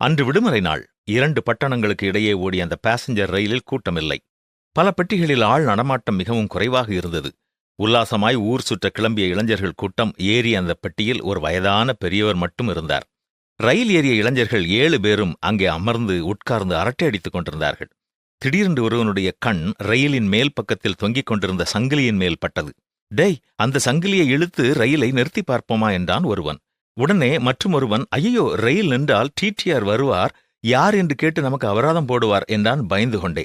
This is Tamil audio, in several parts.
அன்று விடுமுறை நாள். இரண்டு பட்டணங்களுக்கு இடையே ஓடிய அந்த பாசஞ்சர் ரயிலில் கூட்டமில்லை. பல பெட்டிகளில் ஆள் நடமாட்டம் மிகவும் குறைவாக இருந்தது. உல்லாசமாய் ஊர் சுற்ற கிளம்பிய இளைஞர்கள் கூட்டம் ஏறிய அந்த பெட்டியில் ஒரு வயதான பெரியவர் மட்டும் இருந்தார். ரயில் ஏறிய இளைஞர்கள் ஏழு பேரும் அங்கே அமர்ந்து உட்கார்ந்து அரட்டை அடித்துக் கொண்டிருந்தார்கள். திடீரென்று ஒருவனுடைய கண் ரயிலின் மேல் பக்கத்தில் தொங்கிக் கொண்டிருந்த சங்கிலியின் மேல் பட்டது. டேய் அந்த சங்கிலியை இழுத்து ரயிலை நிறுத்தி பார்ப்போமா? என்றான் ஒருவன். உடனே மற்றொருவன் ஐயோ ரயில் நின்றால் டிடிஆர் வருவார் யார் என்று கேட்டு நமக்கு அபராதம் போடுவார் என்றான் பயந்து கொண்டே.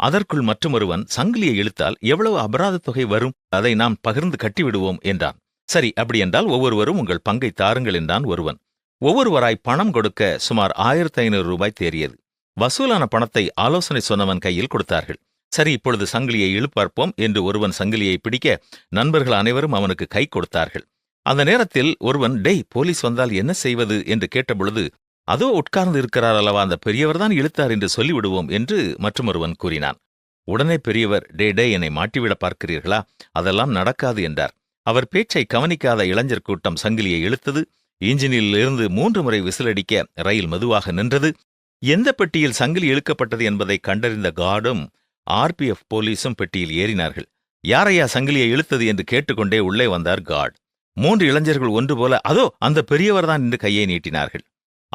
அதற்குள் மற்றொருவன் சங்கிலியை இழுத்தால் எவ்வளவு அபராதத் தொகை வரும்? அதை நாம் பகிர்ந்து கட்டிவிடுவோம் என்றான். சரி அப்படியென்றால் ஒவ்வொருவரும் உங்கள் பங்கை தாருங்கள் என்றான் ஒருவன். ஒவ்வொருவராய் பணம் கொடுக்க சுமார் ஆயிரத்தி ஐநூறு ரூபாய் தேறியது. வசூலான பணத்தை ஆலோசனை சொன்னவன் கையில் கொடுத்தார்கள். சரி இப்பொழுது சங்கிலியை இழுப்பார்ப்போம் என்று ஒருவன் சங்கிலியை பிடிக்க நண்பர்கள் அனைவரும் அவனுக்கு கை கொடுத்தார்கள். அந்த நேரத்தில் ஒருவன் டேய் போலீஸ் வந்தால் என்ன செய்வது? என்று கேட்டபொழுது அதோ உட்கார்ந்து இருக்கிறார் அல்லவா அந்த பெரியவர்தான் இழுத்தார் என்று சொல்லிவிடுவோம் என்று மற்றொருவன் கூறினான். உடனே பெரியவர் டே டே என்னை மாட்டிவிட பார்க்கிறீர்களா? அதெல்லாம் நடக்காது என்றார். அவர் பேச்சை கவனிக்காத இளைஞர் கூட்டம் சங்கிலியை இழுத்தது. இன்ஜினிலிருந்து மூன்று முறை விசிலடிக்க ரயில் மெதுவாக நின்றது. எந்த பெட்டியில் சங்கிலி இழுக்கப்பட்டது என்பதை கண்டறிந்த கார்டும் ஆர்பிஎஃப் போலீஸும் பெட்டியில் ஏறினார்கள். யாரையா சங்கிலியை இழுத்தது? என்று கேட்டுக்கொண்டே உள்ளே வந்தார் கார்டு. மூன்று இளைஞர்கள் ஒன்று போல அதோ அந்த பெரியவர்தான் என்று கையை நீட்டினார்கள்.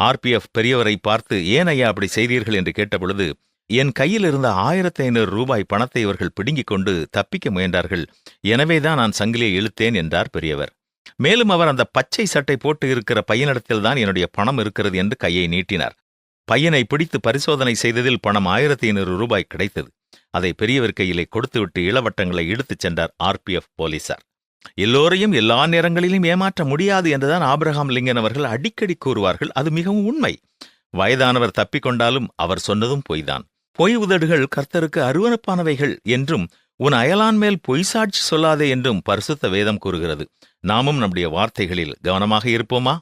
ஆர்பிஎஃப் பெரியவரை பார்த்து ஏன் ஐயா அப்படி செய்தீர்கள்? என்று கேட்டபொழுது என் கையில் இருந்த ஆயிரத்தி ஐநூறு ரூபாய் பணத்தை இவர்கள் பிடுங்கிக் கொண்டு தப்பிக்க முயன்றார்கள். எனவேதான் நான் சங்கிலியை இழுத்தேன் என்றார் பெரியவர். மேலும் அவர் அந்த பச்சை சட்டை போட்டு இருக்கிற பையனிடத்தில்தான் என்னுடைய பணம் இருக்கிறது என்று கையை நீட்டினார். பையனை பிடித்து பரிசோதனை செய்ததில் பணம் ஆயிரத்தி ஐநூறு ரூபாய் கிடைத்தது. அதை பெரியவர் கையிலே கொடுத்துவிட்டு இளவட்டங்களை இழுத்துச் சென்றார் ஆர்பிஎஃப் போலீசார். எல்லோரையும் எல்லா நேரங்களிலும் ஏமாற்ற முடியாது என்றுதான் ஆபிரகாம் லிங்கன் அவர்கள் அடிக்கடி கூறுவார்கள். அது மிகவும் உண்மை. வயதானவர் தப்பிக்கொண்டாலும் அவர் சொன்னதும் பொய்தான். பொய் உதடுகள் கர்த்தருக்கு அருவனப்பானவைகள் என்றும் உன் அயலான் மேல் பொய் சாட்சி சொல்லாதே என்றும் பரிசுத்த வேதம் கூறுகிறது. நாமும் நம்முடைய வார்த்தைகளில் கவனமாக இருப்போமா?